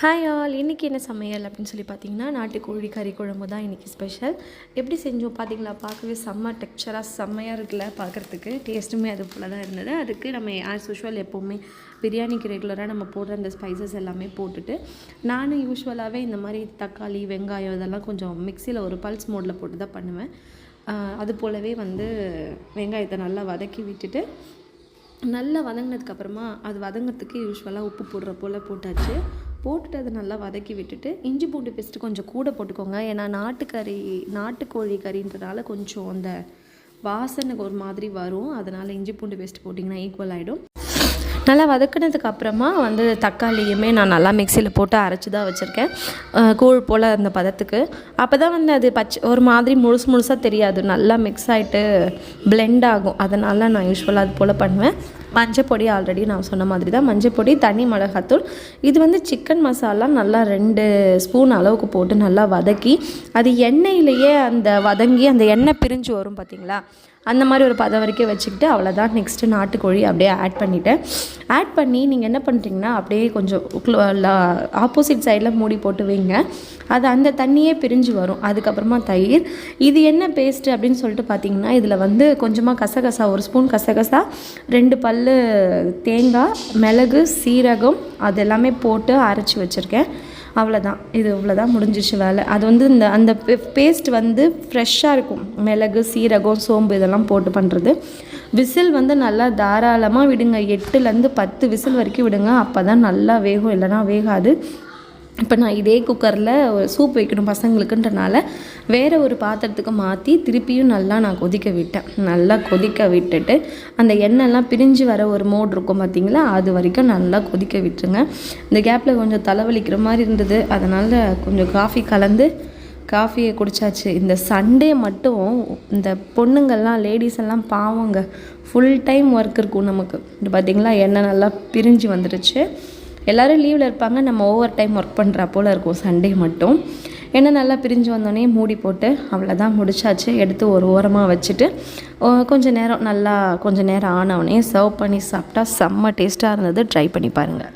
Hi all இன்றைக்கி என்ன சமையல் அப்படின்னு சொல்லி பார்த்தீங்கன்னா நாட்டுக்கோழி கறி குழம்பு தான் இன்றைக்கி ஸ்பெஷல் எப்படி செஞ்சோம் பார்த்தீங்களா? பார்க்கவே செம்ம டெக்ஸ்சராக செம்மையாக இருக்குல்ல பார்க்குறதுக்கு. டேஸ்ட்டுமே அது போல் தான் இருந்தது. அதுக்கு நம்ம ஆஸ் யூஷுவல் எப்போவுமே பிரியாணிக்கு ரெகுலராக நம்ம போடுற அந்த ஸ்பைசஸ் எல்லாமே போட்டுட்டு நானும் யூஸ்வலாகவே இந்த மாதிரி தக்காளி வெங்காயம் இதெல்லாம் கொஞ்சம் மிக்சியில் ஒரு பல்ஸ் மோடில் போட்டு தான் பண்ணுவேன். அது போலவே வந்து வெங்காயத்தை நல்லா வதக்கி விட்டுட்டு நல்லா வதங்கினதுக்கப்புறமா அது வதங்கிறதுக்கு யூஸ்வலாக உப்பு போடுற போல் போட்டாச்சு. போட்டுட்டு அதை நல்லா வதக்கி விட்டுட்டு இஞ்சி பூண்டு பேஸ்ட்டு கொஞ்சம் கூட போட்டுக்கோங்க. ஏன்னா நாட்டுக்கறி நாட்டுக்கோழி கறின்றனால கொஞ்சம் அந்த வாசனைக்கு ஒரு மாதிரி வரும். அதனால் இஞ்சி பூண்டு பேஸ்ட் போட்டிங்கன்னா ஈக்குவல் ஆகிடும் நல்லா வதக்குனதுக்கு அப்புறமா வந்து தக்காளியுமே நான் நல்லா மிக்சியில் போட்டு அரைச்சி தான் வச்சுருக்கேன் கூழ் போல் அந்த பதத்துக்கு. அப்போ தான் வந்து அது பச்சை ஒரு மாதிரி முழுசு முழுசாக தெரியாது. நல்லா மிக்ஸ் ஆகிட்டு பிளெண்ட் ஆகும். அதனால் நான் யூஸ்வலாக அது போல் பண்ணுவேன். மஞ்சள் பொடி ஆல்ரெடி நான் சொன்ன மாதிரி தான். மஞ்சள் பொடி தனி மிளகாத்தூள். இது வந்து சிக்கன் மசாலா நல்லா ரெண்டு ஸ்பூன் அளவுக்கு போட்டு நல்லா வதக்கி அது எண்ணெயிலேயே அந்த வதங்கி அந்த எண்ணெய் பிரிஞ்சு வரும் பார்த்தீங்களா அந்த மாதிரி ஒரு பதம் வரைக்கும் வச்சுக்கிட்டு அவ்வளோதான் நெக்ஸ்ட்டு நாட்டுக்கோழி அப்படியே ஆட் பண்ணிவிட்டேன் ஆட் பண்ணி நீங்கள் என்ன பண்ணுறீங்கன்னா அப்படியே கொஞ்சம் ஆப்போசிட் சைடில் மூடி போட்டு வைங்க. அது அந்த தண்ணியே பிரிஞ்சு வரும். அதுக்கப்புறமா தயிர். இது என்ன பேஸ்ட்டு அப்படின்னு சொல்லிட்டு பார்த்தீங்கன்னா இதில் வந்து கொஞ்சமாக கசகசா ஒரு ஸ்பூன் கசகசா ரெண்டு பல் தேங்காய் மிளகு சீரகம் அது எல்லாமே போட்டு அரைச்சி வச்சுருக்கேன். அவ்வளோதான் இது இவ்வளோதான் முடிஞ்சிருச்சு வேலை. அது வந்து இந்த அந்த பேஸ்ட் வந்து ஃப்ரெஷ்ஷாக இருக்கும். மிளகு சீரகம் சோம்பு இதெல்லாம் போட்டு பண்ணுறது விசில் வந்து நல்லா தாராளமாக விடுங்க. எட்டுலேருந்து பத்து விசில் வரைக்கும் விடுங்க. அப்போ தான் நல்லா வேகும். இல்லைனா வேகாது. இப்போ நான் இதே குக்கரில் சூப் வைக்கணும் பசங்களுக்குன்றனால வேறு ஒரு பாத்திரத்துக்கு மாற்றி திருப்பியும் நல்லா நான் கொதிக்க விட்டேன். நல்லா கொதிக்க விட்டுட்டு அந்த எண்ணெய்லாம் பிரிஞ்சு வர ஒரு மோட் இருக்கும் பார்த்தீங்களா அது வரைக்கும் நல்லா கொதிக்க விட்டுருங்க. இந்த கேப்பில் கொஞ்சம் தலைவலிக்கிற மாதிரி இருந்தது. அதனால் கொஞ்சம் காஃபி கலந்து காஃபியை குடிச்சாச்சு. இந்த சண்டே மட்டும் இந்த பொண்ணுங்கள்லாம் லேடிஸ் எல்லாம் பாவங்க. ஃபுல் டைம் ஒர்க் இருக்கும் நமக்கு. இது பார்த்திங்களா எண்ணெய் நல்லா பிரிஞ்சு வந்துடுச்சு எல்லோரும் லீவில் இருப்பாங்க. நம்ம ஓவர் டைம் ஒர்க் பண்ணுறா போல் இருக்கும். சண்டே மட்டும். ஏன்னா நல்லா பிரிஞ்சு வந்தோடனே மூடி போட்டு அவ்வளோதான் முடிச்சாச்சு. எடுத்து ஒரு ஓரமாக வச்சுட்டு கொஞ்சம் கொஞ்ச நேரம் நல்லா கொஞ்ச நேரம் ஆனவுடனே சர்வ் பண்ணி சாப்பிட்டா செம்ம டேஸ்ட்டாக இருந்தது. ட்ரை பண்ணி பாருங்கள்